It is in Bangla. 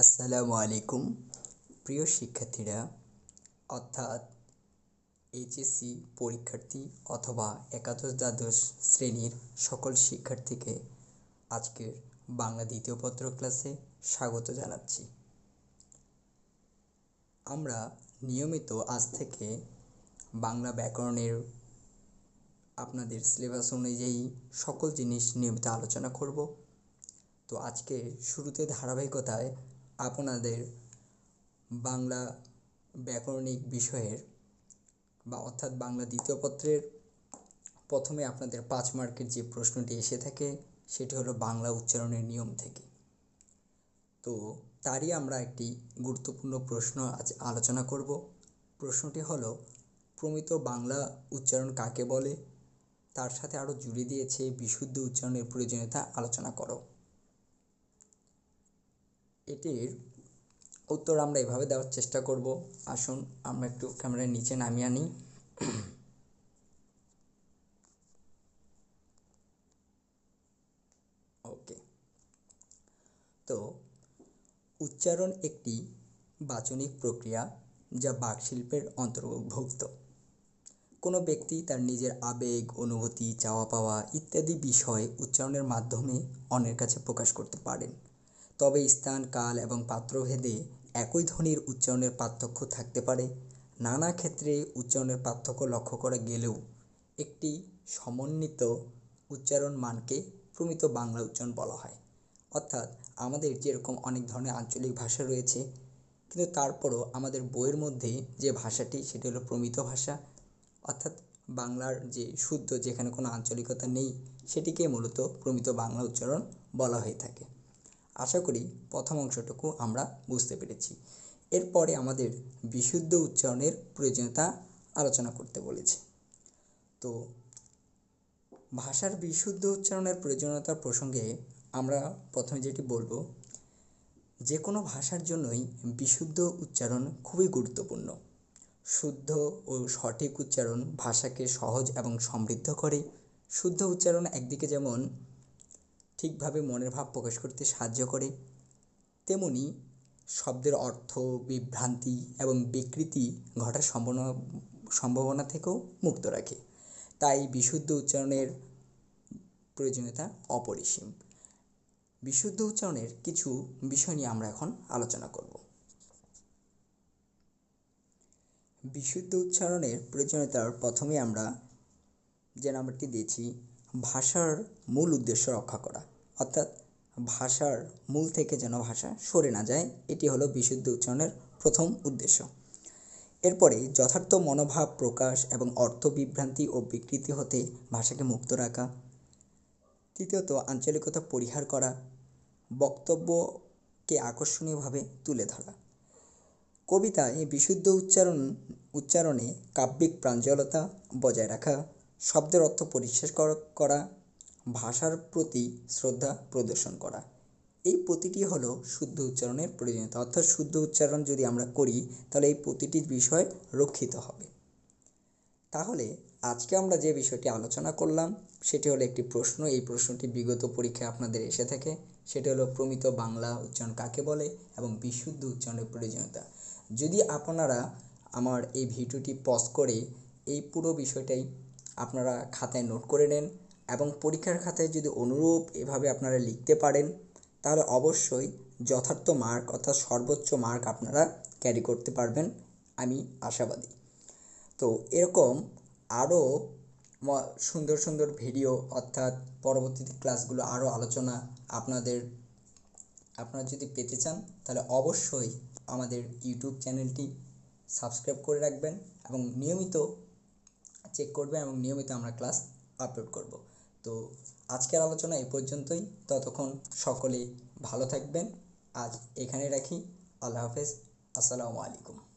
আসসালামু আলাইকুম। প্রিয় শিক্ষার্থীরা, অর্থাৎ এইচএসসি পরীক্ষার্থী অথবা একাদশ দ্বাদশ শ্রেণির সকল শিক্ষার্থীকে আজকের বাংলা দ্বিতীয় পত্র ক্লাসে স্বাগত জানাচ্ছি। আমরা নিয়মিত আজ থেকে বাংলা ব্যাকরণের আপনাদের সিলেবাস অনুযায়ী সকল জিনিস নিয়মিত আলোচনা করব। তো আজকে শুরুতে ধারাবাহিকতায় আপনাদের বাংলা ব্যাকরণিক বিষয়ের বা অর্থাৎ বাংলা দ্বিতীয় পত্রের প্রথমে আপনাদের পাঁচ মার্কের যে প্রশ্নটি এসে থাকে, সেটি হলো বাংলা উচ্চারণের নিয়ম থেকে। তো তারই আমরা একটি গুরুত্বপূর্ণ প্রশ্ন আজ আলোচনা করব। প্রশ্নটি হলো, প্রমিত বাংলা উচ্চারণ কাকে বলে? তার সাথে আরও জুড়ে দিয়েছে বিশুদ্ধ উচ্চারণের প্রয়োজনীয়তা আলোচনা করো। এটির উত্তর আমরা এভাবে দেওয়ার চেষ্টা করব। আসুন, আমরা একটু ক্যামেরার নিচে নামিয়ে আনি ওকে। তো, উচ্চারণ একটি বাচনিক প্রক্রিয়া যা বাকশিল্পের অন্তর্ভুক্ত। কোনো ব্যক্তি তার নিজের আবেগ, অনুভূতি চাওয়া পাওয়া ইত্যাদি বিষয় উচ্চারণের মাধ্যমে অন্যের কাছে প্রকাশ করতে পারেন। তবে স্থান, কাল এবং পাত্রভেদে একই ধ্বনির উচ্চারণের পার্থক্য থাকতে পারে। নানা ক্ষেত্রে উচ্চারণের পার্থক্য লক্ষ্য করা গেলেও একটি সমন্বিত উচ্চারণ মানকে প্রমিত বাংলা উচ্চারণ বলা হয়। অর্থাৎ আমাদের যেরকম অনেক ধরনের আঞ্চলিক ভাষা রয়েছে, কিন্তু তারপরও আমাদের বইয়ের মধ্যে যে ভাষাটি সেটি হলো প্রমিত ভাষা। অর্থাৎ বাংলার যে শুদ্ধ যেখানে কোনো আঞ্চলিকতা নেই সেটিকে মূলত প্রমিত বাংলা উচ্চারণ বলা হয়ে থাকে। আশা করি প্রথম অংশটুকু আমরা বুঝতে পেরেছি। এরপরে আমাদের বিশুদ্ধ উচ্চারণের প্রয়োজনীয়তা আলোচনা করতে বলেছে। তো, ভাষার বিশুদ্ধ উচ্চারণের প্রয়োজনীয়তার প্রসঙ্গে আমরা প্রথমে যেটি বলব যে কোনো ভাষার জন্যই বিশুদ্ধ উচ্চারণ খুবই গুরুত্বপূর্ণ। শুদ্ধ ও সঠিক উচ্চারণ ভাষাকে সহজ এবং সমৃদ্ধ করে। শুদ্ধ উচ্চারণ একদিকে যেমন ঠিকভাবে মনের ভাব প্রকাশ করতে সাহায্য করে। তেমনি শব্দের অর্থ, বিভ্রান্তি এবং বিকৃতি ঘটার সম্ভাবনা সম্ভাবনা থেকেও মুক্ত রাখে। তাই বিশুদ্ধ উচ্চারণের প্রয়োজনীয়তা অপরিসীম। বিশুদ্ধ উচ্চারণের কিছু বিষয় নিয়ে আমরা এখন আলোচনা করব। বিশুদ্ধ উচ্চারণের প্রয়োজনীয়তার প্রথমে আমরা যে নাম্বারটি দিয়েছি ভাষার মূল উদ্দেশ্য রক্ষা করা। অর্থাৎ ভাষার মূল থেকে যেন ভাষা সরে না যায়, এটি হলো বিশুদ্ধ উচ্চারণের প্রথম উদ্দেশ্য। এরপরে যথার্থ মনোভাব, প্রকাশ এবং অর্থ, বিভ্রান্তি ও বিকৃতি হতে ভাষাকে মুক্ত রাখা। তৃতীয়ত, আঞ্চলিকতা পরিহার করা। বক্তব্যকে আকর্ষণীয়ভাবে তুলে ধরা। কবিতায় বিশুদ্ধ উচ্চারণ, উচ্চারণে কাব্যিক প্রাঞ্জলতা বজায় রাখা। শব্দের অর্থ পরিশেষ করা ভাষার প্রতি শ্রদ্ধা প্রদর্শন করা। এই প্রতিটি হলো শুদ্ধ উচ্চারণের প্রয়োজনীয়তা। অর্থাৎ শুদ্ধ উচ্চারণ যদি আমরা করি, তাহলে এই প্রতিটি বিষয় রক্ষিত হবে। তাহলে আজকে আমরা যে বিষয়টি আলোচনা করলাম, সেটি হলো একটি প্রশ্ন। এই প্রশ্নটি বিগত পরীক্ষায় আপনাদের এসে থাকে। সেটি হলো, প্রমিত বাংলা উচ্চারণ কাকে বলে এবং বিশুদ্ধ উচ্চারণের প্রয়োজনীয়তা। যদি আপনারা আমার এই ভিডিওটি পজ করে এই পুরো বিষয়টাই আপনারা খাতায় নোট করে নেন এবং পরীক্ষার খাতায় যদি অনুরূপ এভাবে আপনারা লিখতে পারেন, তাহলে অবশ্যই যথার্থ মার্ক অর্থাৎ সর্বোচ্চ মার্ক আপনারা ক্যারি করতে পারবেন, আমি আশাবাদী। তো এরকম আরও সুন্দর সুন্দর ভিডিও অর্থাৎ পরবর্তীতে ক্লাসগুলো আরও আলোচনা আপনাদের, আপনারা যদি পেতে চান, তাহলে অবশ্যই আমাদের ইউটিউব চ্যানেলটি সাবস্ক্রাইব করে রাখবেন এবং নিয়মিত চেক করবে এবং নিয়মিত আমরা ক্লাস আপলোড করব। তো আজকের আলোচনা এ পর্যন্তই। ততক্ষণ সকলেই ভালো থাকবেন। আজ এখানে রাখি। আল্লাহ হাফেজ। আসসালামু আলাইকুম।